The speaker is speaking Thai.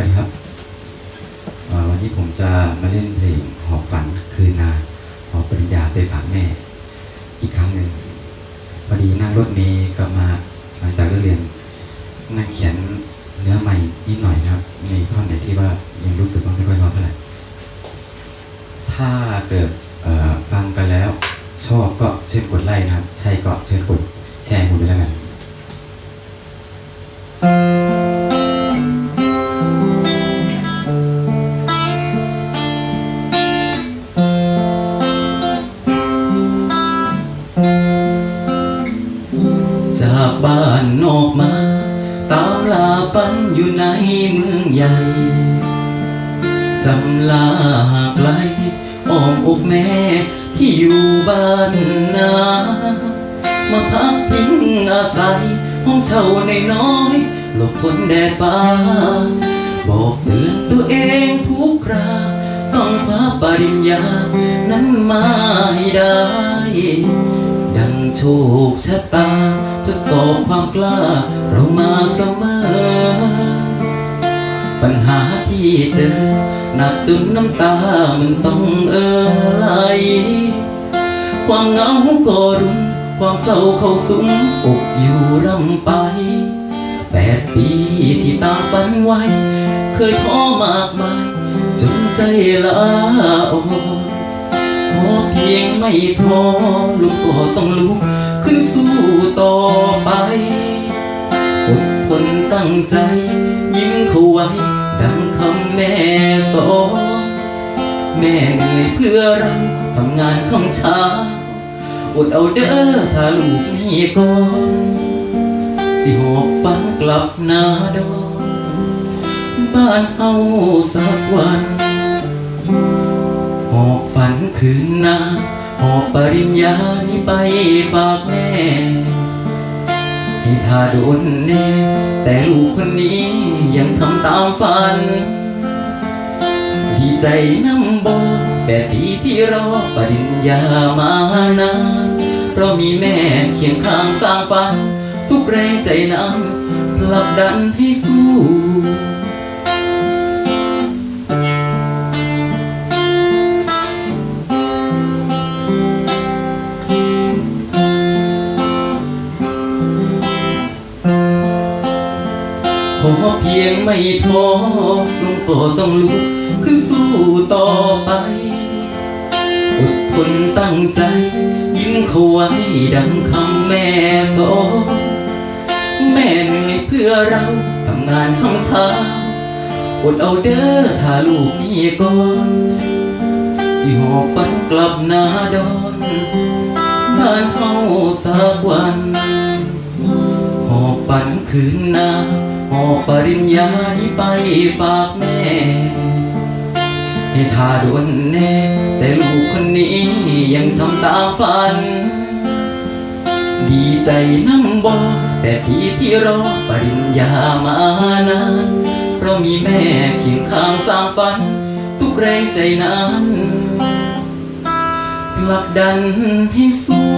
วัสดีครับวันนี้ผมจะมาเล่นเพลงหอบฝันคืนนาหอบปริญญาไปฝากแม่อีกครั้งหนึ่งพอดีนั่งรถเมล์กลับมาหลังจากเรียนนั่งเขียนเนื้อใหม่นิดหน่อยครับมีท่อนไหนที่ว่ายังรู้สึกว่าไม่ค่อยพอเท่าไหร่ถ้าเกิดฟังกันแล้ว ชอบก็เชิญกดไลค์นะครับ ใช่ก็เชิญกดแชร์ผมด้วยแล้วกัน ลาฝันอยู่ในเมืองใหญ่ จำลาหากไกลอ้อมอกแม่ที่อยู่บ้านนามาพักพิงอาศัย ห้องเช่าในน้อยหลบฝนแดดฟ้า บอกเตือนตัวเองทุกครา ต้องพาปริญญา นั้นมาให้ได้ ดังโชคชะตา ดสอบความกล้า เรามาเสมอ ปัญหาที่เจอหนักจนน้ำตามันต้องเอ่อไหลความเหงาก็รุมความเศร้าเข้าสุมอกอยู่ร่ำไปแปดปีที่ตามฝันไว้ เคยท้อมากมายจนใจลาอ่อนขอเพียงไม่ท้อลูกก็ต้องลุกขึ้นสู้ต่อำแม่สอนแม่เหนื่อยเพื่อเราทำงานคำเช้าอดเอาเด้อถ้าลูกมีก่อนสิหอบฟังกลับนาดอนบ้านเฮาสักวันหอบฝันคืนนาหอบปริญญานี้ไปฝากแม่ให้ถ้าโดนแน่แต่ลูกคนนี้ยังทำตามฝัน ใจน้ำบ่แต่ปีที่รอปริญญามานานเพราะมีแม่เคียงข้างสร้างฝัน ทุกแรงใจนั้นผลักดันให้สู้ เพียงไม่ท้อลุงก็ต้องลุกขึ้นสู้ต่อไปอดทนตั้งใจ ยิ้มเขาไว้ดังคำแม่สอนแม่เหนื่อยเพื่อเราทำงานทั้งเช้าอดเอาเด้อถ้าลูกมีก่อนสิหอบฝันกลับนาดอ คืนนาหอบปริญญานี้ไปฝากแม่ให้ทาดวนแน่ แต่ลูกคนนี้ยังทำตามฝัน ดีใจน้ำบอแต่ที่ที่รอปริญญามานานเพราะมีแม่เคียงข้างสร้างฝัน ทุกแรงใจนั้นผลักดันให้สู้